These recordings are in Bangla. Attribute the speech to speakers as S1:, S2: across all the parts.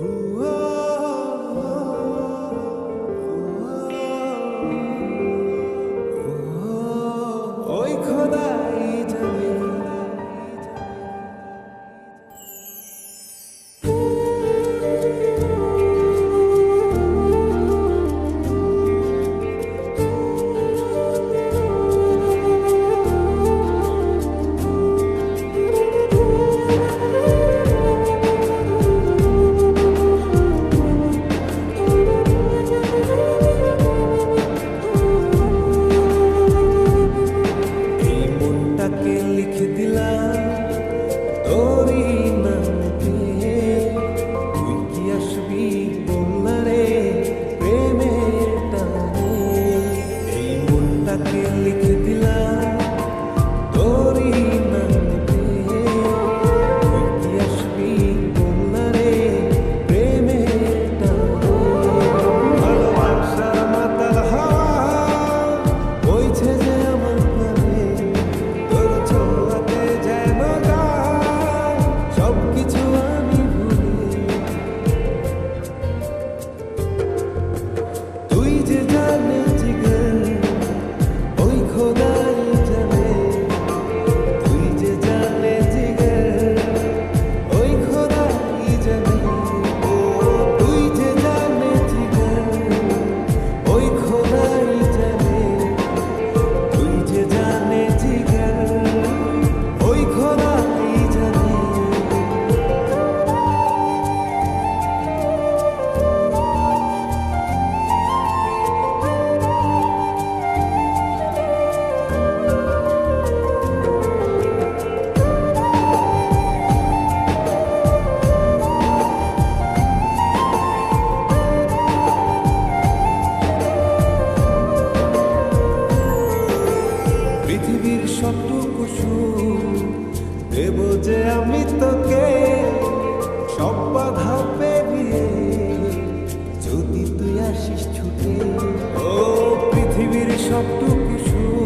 S1: Whoa. ও পৃথিবীর সবটুকু সুখ।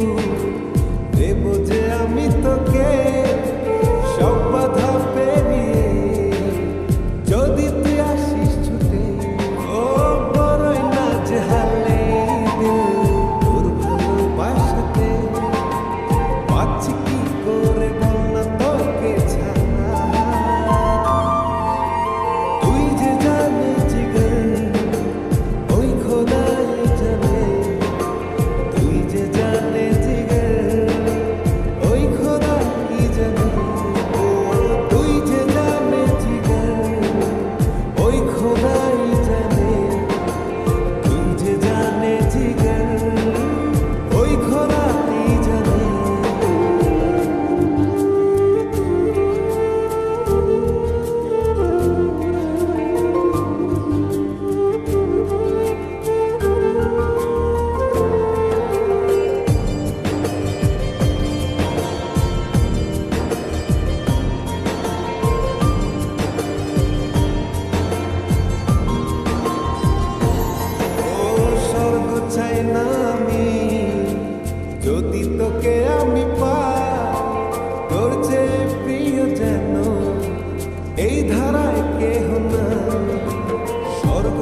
S1: স্বর্গ